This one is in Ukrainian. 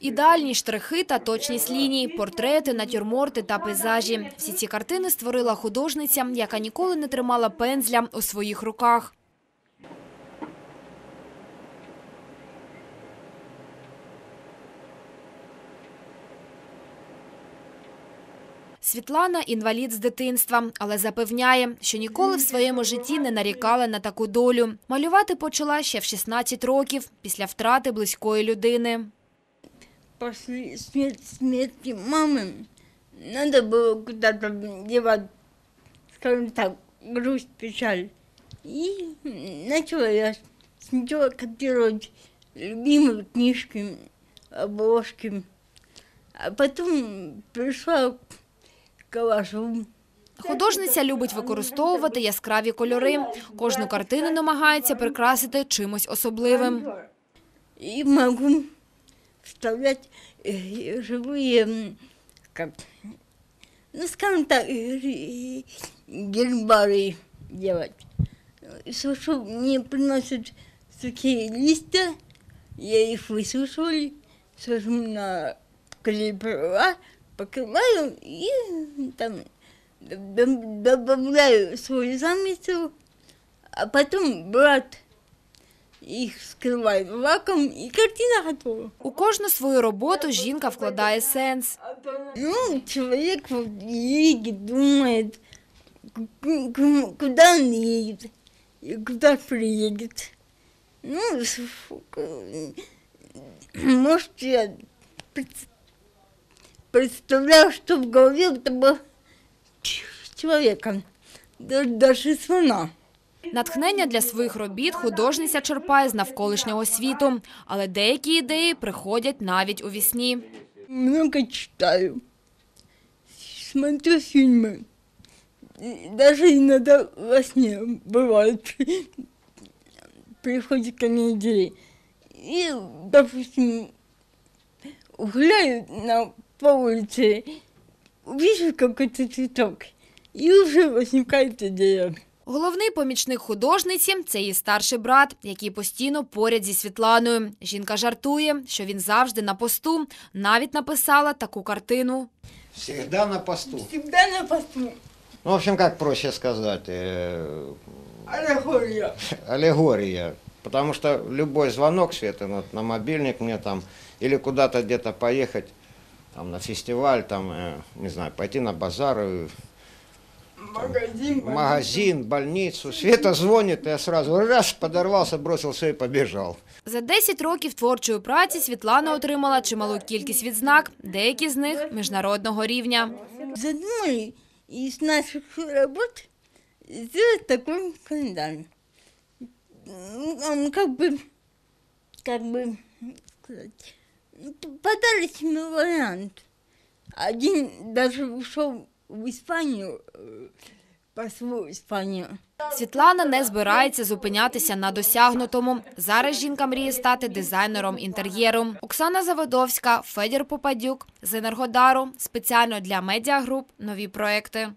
Ідеальні штрихи та точність ліній, портрети, натюрморти та пейзажі. Всі ці картини створила художниця, яка ніколи не тримала пензля у своїх руках. Світлана – інвалід з дитинства, але запевняє, що ніколи в своєму житті не нарікала на таку долю. Малювати почала ще в 16 років, після втрати близької людини После смерти, смерти мамы надо было куда-то девать, скажем так, грусть, печаль. И начала я сначала копировать любимые книжки, обложки. А потом пришла к коллажу. Художниця любить використовувати яскраві кольори. Кожну картину намагається прикрасити чимось особливим. И могу вставлять э, живые, как, ну, скажем так, гербарии делать. Сушу, мне приносят такие листья, я их высушиваю, сажу на клей-провода, покрываю и там добавляю свой замысел, а потом брат їх скриваємо лаком і картина готова. У кожну свою роботу жінка вкладає сенс. Ну, чоловік їдеть, думає, куди він їде, і куди приїде. Ну, может, я представлял, что в голове у этого человека, даже слона. Натхнення для своїх робіт художниця черпає з навколишнього світу, але деякі ідеї приходять навіть у вісні. Много читаю, смотрю фильмы. И Даже иногда во сне бывает, приходит ко мне идеи. И, допустим, гуляю на, по улице, вижу какой-то и уже возникает идея. Головний помічник художниці – це її старший брат, який постійно поряд зі Світланою. Жінка жартує, що він завжди на посту, навіть написала таку картину. Всегда на посту. Всегда на посту. Ну, в общем, как проще сказать, э, Аллегория. аллегория. Потому что любой звонок, Света, ну, вот на мобильник мне там, или куда-то где-то поехать, там, на фестиваль, там, э, не знаю, пойти на базар, э, Магазин. в магазин, больницу. Света звонит, я сразу раз подорвался, бросил все и побежал. За 10 років творчої праці Світлана отримала чималу кількість відзнак, деякі з них – міжнародного рівня. задумали из наших работ сделать такой календарь. Ну, Он как бы, как бы сказать, ну, подарочный вариант. Один даже ушел в Іспанію э, послу Испанию. Світлана не збирається зупинятися на досягнутому. Зараз жінка мріє стати дизайнером інтер'єру. Оксана Заводовська, Федір Попадюк з Енергодару спеціально для медіагруп нові проекти.